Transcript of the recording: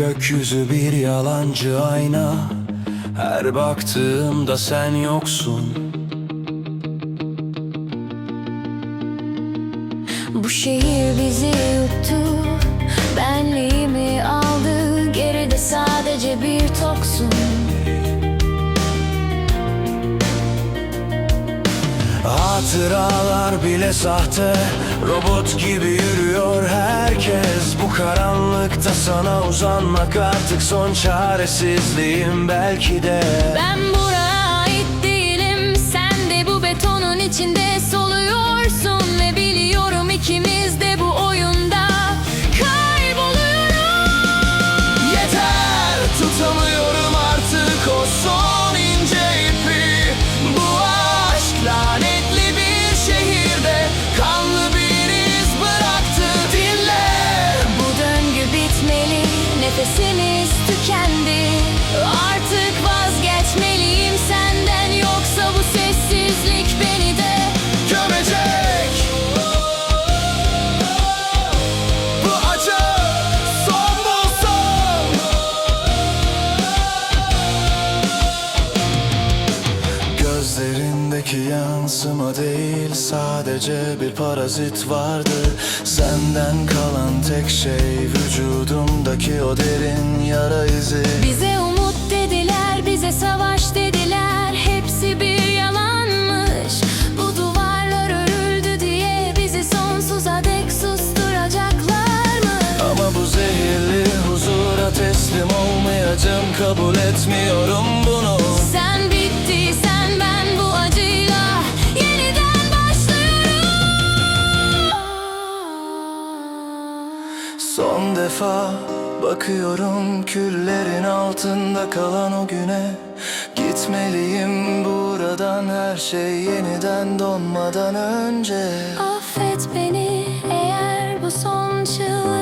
Gökyüzü bir yalancı ayna. Her baktığımda sen yoksun. Bu şehir bizi yuttu. Benliğimi aldı. Geride sadece bir toksun Hatıralar bile sahte. Robot gibi yürüyor herkes. Bu karanlıkta sana uzanmak artık son çaresizliğim belki de. Ben buraya ait değilim. Sen de bu betonun içinde soluyorsun Ve biliyorum ikimiz Gözlerindeki yansıma değil sadece bir parazit vardı. Senden kalan tek şey vücudumdaki o derin yara izi. Bize umut dediler, bize savaş dediler. Hepsi bir yalanmış. Bu duvarlar örüldü diye Bizi sonsuza dek susturacaklar mı? Ama bu zehirli huzura teslim olmayacağım kabul etmiyorum bunu defa bakıyorum küllerin altında kalan o güne. Gitmeliyim buradan her şey yeniden donmadan önce. Affet beni eğer bu son çığlık